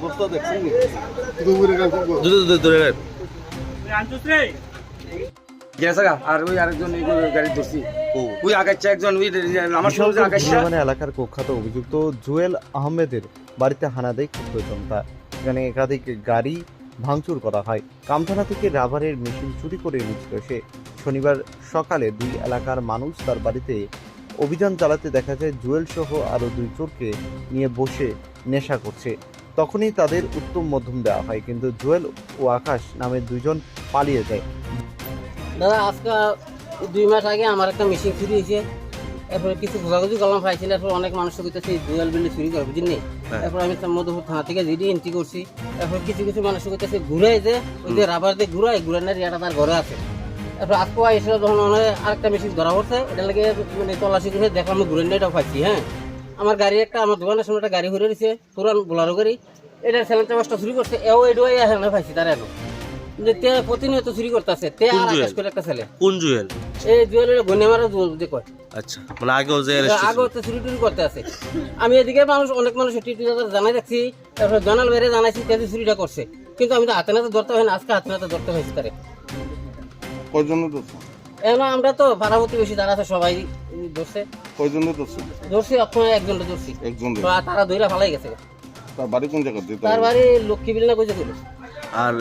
অবস্থা দেখছেন দুটো ধরে নেন গেছে গা, আর ওই আরেকজন গাড়ি ধরছি। ওই আগাচ্ছে একজন ওই আমার সঙ্গে আগাচ্ছে মানে এলাকার কুখ্যাত অভিযুক্ত জুয়েল আহমেদের বাড়িতে হানা দেয় ক্ষুব্ধ জনতা। এখানে একাধিক গাড়ি ভাঙচুর করা হয়। কামথানা থেকে রাবারের মেশিন চুরি করে এনেছিল সে। শনিবার সকালে দুই এলাকার মানুষ তার বাড়িতে অভিযান চালাতে দেখা যায় জুয়েল সহ আরও দুই চোরকে নিয়ে বসে নেশা করছে। তখনই তাদের উত্তম মধ্যম দেওয়া হয় কিন্তু জুয়েল ও আকাশ নামের দুইজন পালিয়ে যায়। দাদা আজকে দুই মাস আগে আমার একটা মেশিন চুরি হয়েছে। এরপরে কিছু খোঁজাখুঁজি করলাম পাইছিল। এরপর অনেক মানুষ কইতেছে জুয়েল বিল্ডিং চুরি করে বুঝলি হ্যাঁ। এরপর আমি মধুপুর থানা থেকে জিডি এন্ট্রি করছি। এরপর কিছু কিছু মানুষ কইতেছে ঘুরাই যে ওই যে রাবার দিয়ে ঘুরাই ঘুরানোর ইয়াটা তার ঘরে আছে। এরপর আজকে এসে যখন হয় আরেকটা মেশিন ধরা পড়ছে এটা লাগে মানে তল্লাশি করে দেখলাম আমি ঘুরে এটাও পাইছি হ্যাঁ। আমার গাড়ি একটা আমার দোকানের সামনে একটা গাড়ি ঘুরে দিছে পুরান বোলারো গাড়ি। এটার সেলেন্টার বাসটা চুরি করছে এও এডুয়াই এখানে পাইছি তার এখন যে তে প্রতিনিয়ত চুরি করতেছে তে আর আকাশ করে একটা ছেলে। কোন জুয়েল? এই জুয়েলের গনে মারা জুয়েল যে কয়। আচ্ছা মানে আগেও যে আগে হচ্ছে চুরি টুরি করতে আছে। আমি এদিকে মানুষ অনেক মানুষ টিটি জানাই রাখছি তারপরে জনাল বেড়ে জানাইছি তে চুরিটা করছে। কিন্তু আমি তো হাতে নাতে ধরতে হয় না আজকে হাতে নাতে ধরতে হয়েছে তারে। কয়জনে ধরছে? এখন আমরা তো পাড়া প্রতিবেশী তারা আছে সবাই ধরছে। কয়জনে ধরছে? ধরছি অক্ষণ একজনটা ধরছি। একজন তো তারা দইরা ফালাই গেছে। তার বাড়ি কোন জায়গা দিতে তার বাড়ি লক্ষ্মী বিল না কইছে কইলো। আর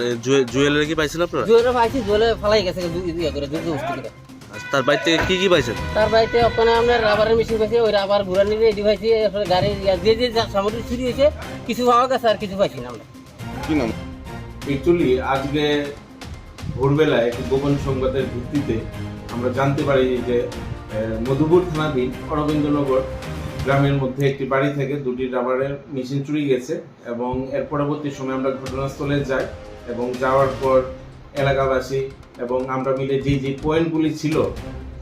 জুয়েলের কি পাইছেন আপনারা? জুয়েলের পাইছি জুয়েলে ফালাই গেছে দু- ইয়ে করে দুর্গ বস্তি করে। তার বাড়ি থেকে কি কি পাইছেন? তার বাড়িতে ওখানে আপনার রাবারের মেশিন পাইছে ওই রাবার ঘুরানি রেডি পাইছি এরপরে গাড়ি যে যে যা সামগ্রী চুরি হয়েছে কিছু পাওয়া গেছে আর কিছু পাইছি না আমরা। কি নাম? অ্যাকচুয়ালি আজকে ভোরবেলায় একটি গোপন সংবাদের ভিত্তিতে আমরা জানতে পারি যে মধুপুর থানাধীন অরবিন্দনগর গ্রামের মধ্যে একটি বাড়ি থেকে দুটি রাবারের মেশিন চুরি গেছে এবং এর পরবর্তী সময় আমরা ঘটনাস্থলে যাই এবং যাওয়ার পর এলাকাবাসী এবং আমরা মিলে যে যে পয়েন্টগুলি ছিল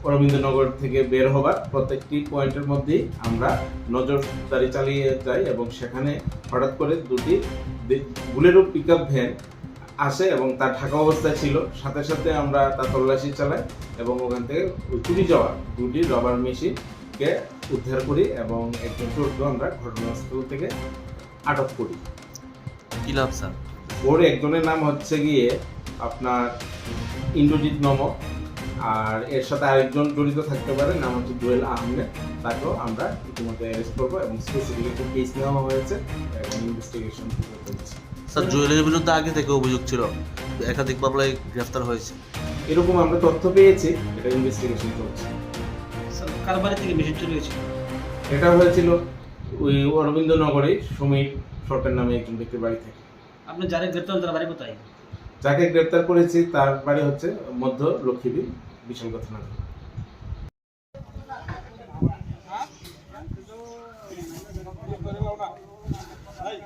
অরবিন্দনগর থেকে বের হবার প্রত্যেকটি পয়েন্টের মধ্যেই আমরা নজরদারি চালিয়ে যাই এবং সেখানে হঠাৎ করে দুটি বুলেরো পিক আপ ভ্যান আসে এবং তার ঢাকা অবস্থায় ছিল। সাথে সাথে আমরা তার তল্লাশি চালাই এবং ওখান থেকে চুরি যাওয়া দুটি রবার মেশিনকে উদ্ধার করি এবং একজন চোরকে আমরা ঘটনাস্থল থেকে আটক করি। কি লাভ স্যার? ওর একজনের নাম হচ্ছে গিয়ে আপনার ইন্দ্রজিৎ নমক আর এর সাথে আরেকজন জড়িত থাকতে পারে নাম হচ্ছে জুয়েল আহমেদ। তাকেও আমরা ইতিমধ্যে অ্যারেস্ট করব এবং স্পেসিফিক একটা কেস নেওয়া হয়েছে। এবং ইনভেস্টিগেশন চলছে তার জুয়েলের বিরুদ্ধে আগে থেকে অভিযোগ ছিল। একাধিক মামলায় গ্রেফতার হয়েছে। এরকম আমরা তথ্য পেয়েছি এটা ইনভেস্টিগেশন চলছে কার বাড়ি থেকে মেশিন চুরি এটা হয়েছিল ওই অরবিন্দ নগরে সমীর সরকার নামে একজন ব্যক্তির বাড়ি থেকে। আপনি যারে গ্রেপ্তার তার বাড়ি কোথায়? যাকে গ্রেপ্তার করেছি তার বাড়ি হচ্ছে মধ্য লক্ষ্মীবীর বিশালগড় থানা। Hey!